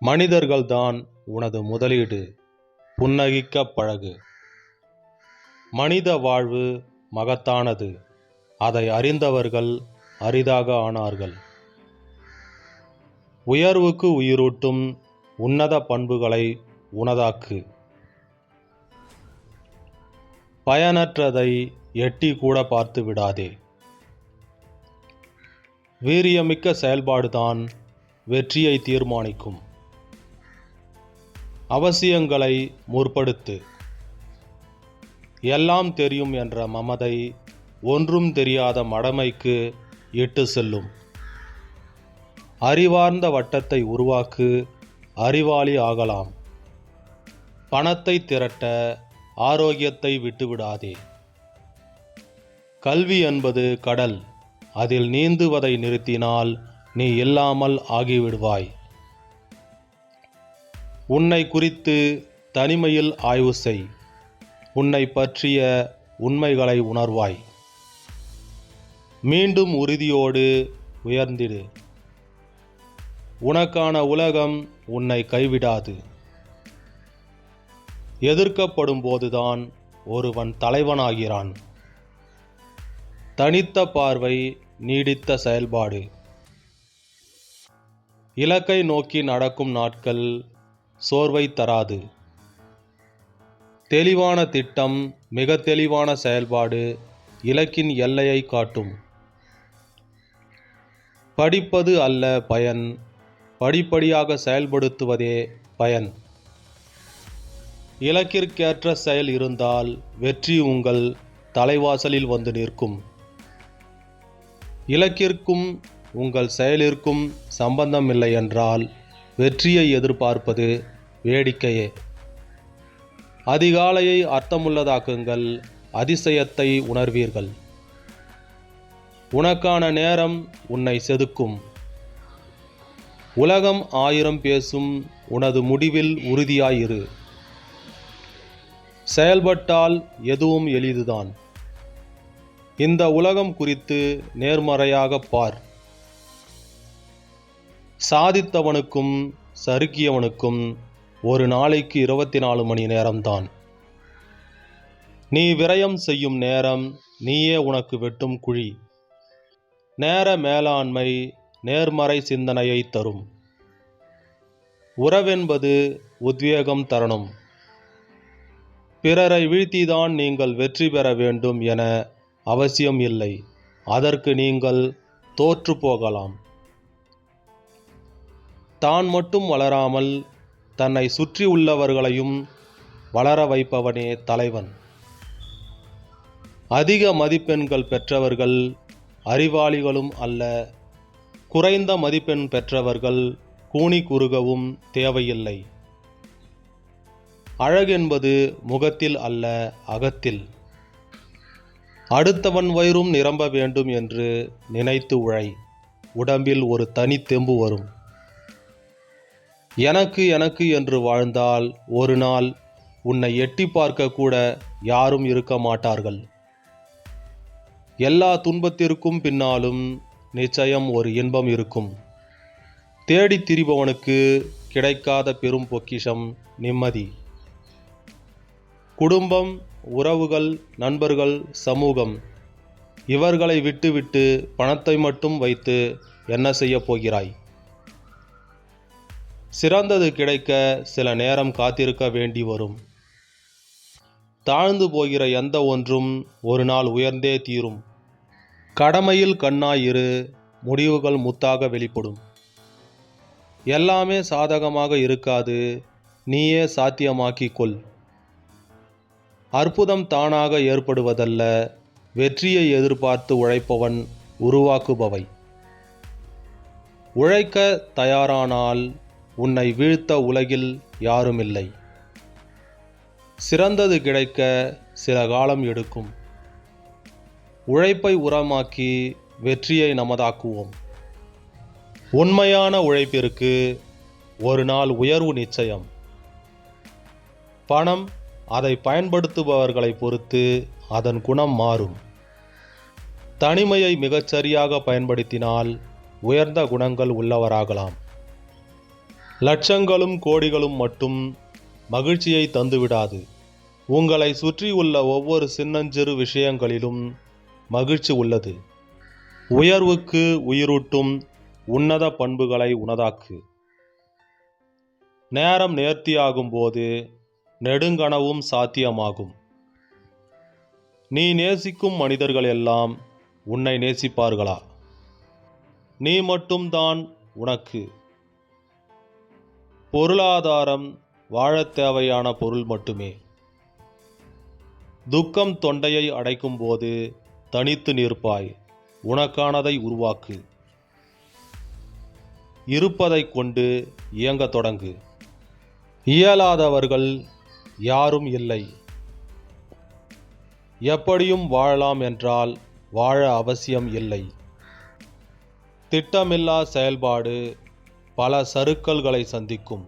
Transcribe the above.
மனிதர்கள்தான் உனது முதலீடு புன்னகிக்க பழகு. மனித வாழ்வு மகத்தானது அதை அறிந்தவர்கள் அரிதாக ஆனார்கள். உயர்வுக்கு உயிரூட்டும் உன்னத பண்புகளை உனதாக்கு. பயனற்றதை எட்டி கூட பார்த்து விடாதே. வீரியமிக்க செயல்பாடுதான் வெற்றியை தீர்மானிக்கும். அவசியங்களை முற்படுத்து. எல்லாம் தெரியும் என்ற மமதை ஒன்றும் தெரியாத மடமைக்கு இட்டு செல்லும். அறிவார்ந்த வட்டத்தை உருவாக்கு அறிவாளி ஆகலாம். பணத்தை திரட்ட ஆரோக்கியத்தை விட்டுவிடாதே. கல்வி என்பது கடல் அதில் நீந்துவதை நிறுத்தினால் நீ இல்லாமல் ஆகிவிடுவாய். உன்னை குறித்து தனிமையில் ஆய்வு செய். உன்னை பற்றிய உண்மைகளை உணர்வாய். மீண்டும் உறுதியோடு உயர்ந்திடு. உனக்கான உலகம் உன்னை கைவிடாது. எதிர்க்கப்படும் போதுதான் ஒருவன் தலைவனாகிறான். தனித்த பார்வை நீடித்த செயல்பாடு. இலக்கை நோக்கி நடக்கும் நாட்கள் சோர்வை தராது. தெளிவான திட்டம் மிக தெளிவான செயல்பாடு இலக்கின் எல்லையை காட்டும். படிப்பது அல்ல பயன் படிப்படியாக செயல்படுத்துவதே பயன். இலக்கிற்கேற்ற செயல் இருந்தால் வெற்றி உங்கள் தலைவாசலில் வந்து நிற்கும். இலக்கிற்கும் உங்கள் செயலிற்கும் சம்பந்தம் இல்லை என்றால் வெற்றியை எதிர்பார்ப்பது வேடிக்கையே. அதிகாலையை அர்த்தமுள்ளதாக்குங்கள் அதிசயத்தை உணர்வீர்கள். உனக்கான நேரம் உன்னை செதுக்கும். உலகம் ஆயிரம் பேசும் உனது முடிவில் உறுதியாயிரு. செயல்பட்டால் எதுவும் எளிதுதான். இந்த உலகம் குறித்து நேர்மறையாக பார். சாதித்தவனுக்கும் சறுக்கியவனுக்கும் ஒரு நாளைக்கு இருபத்தி நாலு மணி நேரம்தான். நீ விரயம் செய்யும் நேரம் நீயே உனக்கு வெட்டும் குழி. நேர மேலாண்மை நேர்மறை சிந்தனையை தரும். உறவென்பது உத்வேகம் தரணும். பிறரை வீழ்த்திதான் நீங்கள் வெற்றி பெற வேண்டும் என அவசியம் இல்லை. அதற்கு நீங்கள் தோற்று போகலாம். தான் மட்டும் வளராமல் தன்னை சுற்றி உள்ளவர்களையும் வளர வைப்பவனே தலைவன். அதிக மதிப்பெண்கள் பெற்றவர்கள் அறிவாளிகளும் அல்ல. குறைந்த மதிப்பெண் பெற்றவர்கள் கூனி குறுகவும் தேவையில்லை. அழகென்பது முகத்தில் அல்ல அகத்தில். அடுத்தவன் வயிறும் நிரம்ப வேண்டும் என்று நினைத்து உழை. உடம்பில் ஒரு தனி தெம்பு வரும். எனக்கு எனக்கு என்று வாழ்ந்தால் ஒரு நாள் உன்னை எட்டி பார்க்க கூட யாரும் இருக்க மாட்டார்கள். எல்லா துன்பத்திற்கும் பின்னாலும் நிச்சயம் ஒரு இன்பம் இருக்கும். தேடித் திரிபவனுக்கு கிடைக்காத பெரும் பொக்கிஷம் நிம்மதி. குடும்பம் உறவுகள் நண்பர்கள் சமூகம் இவர்களை விட்டுவிட்டு பணத்தை மட்டும் வைத்து என்ன செய்யப் போகிறாய்? சிறந்தது கிடைக்க சில நேரம் காத்திருக்க வேண்டி வரும். தாழ்ந்து போகிற எந்த ஒன்றும் ஒரு நாள் உயர்ந்தே தீரும். கடமையில் கண்ணாயிரு முடிவுகள் முத்தாக வெளிப்படும். எல்லாமே சாதகமாக இருக்காது நீயே சாத்தியமாக்கிக் கொள். அற்புதம் தானாக ஏற்படுவதல்ல வெற்றியை எதிர்பார்த்து உழைப்பவன் உருவாக்குபவை. உழைக்க தயாரானால் உன்னை வீழ்த்த உலகில் யாருமில்லை. சிறந்தது கிடைக்க சில காலம் எடுக்கும். உழைப்பை உரமாக்கி வெற்றியை நமதாக்குவோம். உண்மையான உழைப்பிற்கு ஒரு நாள் உயர்வு நிச்சயம். பணம் அதை பயன்படுத்துபவர்களை பொறுத்து அதன் குணம் மாறும். தனிமையை மிகச்சரியாக பயன்படுத்தினால் உயர்ந்த குணங்கள் உள்ளவராகலாம். லட்சங்களும் கோடிகளும் மட்டும் மகிழ்ச்சியை தந்துவிடாது. உங்களை சுற்றியுள்ள ஒவ்வொரு சின்னஞ்சிறு விஷயங்களிலும் மகிழ்ச்சி உள்ளது. உயர்வுக்கு உயிரூட்டும் உன்னத பண்புகளை உனதாக்கு நேரம் நேர்த்தியாகும் போது நெடுங்கனவும் சாத்தியமாகும். நீ நேசிக்கும் மனிதர்கள் எல்லாம் உன்னை நேசிப்பார்களா? நீ மட்டும்தான் உனக்கு. பொருளாதாரம் வாழத் தேவையான பொருள் மட்டுமே. துக்கம் தொண்டையை அடைக்கும் போது தனித்து நிற்பாய் உனக்கானதை உருவாக்கு. இருப்பதை கொண்டு இயங்க தொடங்கு. இயலாதவர்கள் யாரும் இல்லை. எப்படியும் வாழலாம் என்றால் வாழ அவசியம் இல்லை. திட்டமில்லா செயல்பாடு பல சறுக்கல்களை சந்திக்கும்.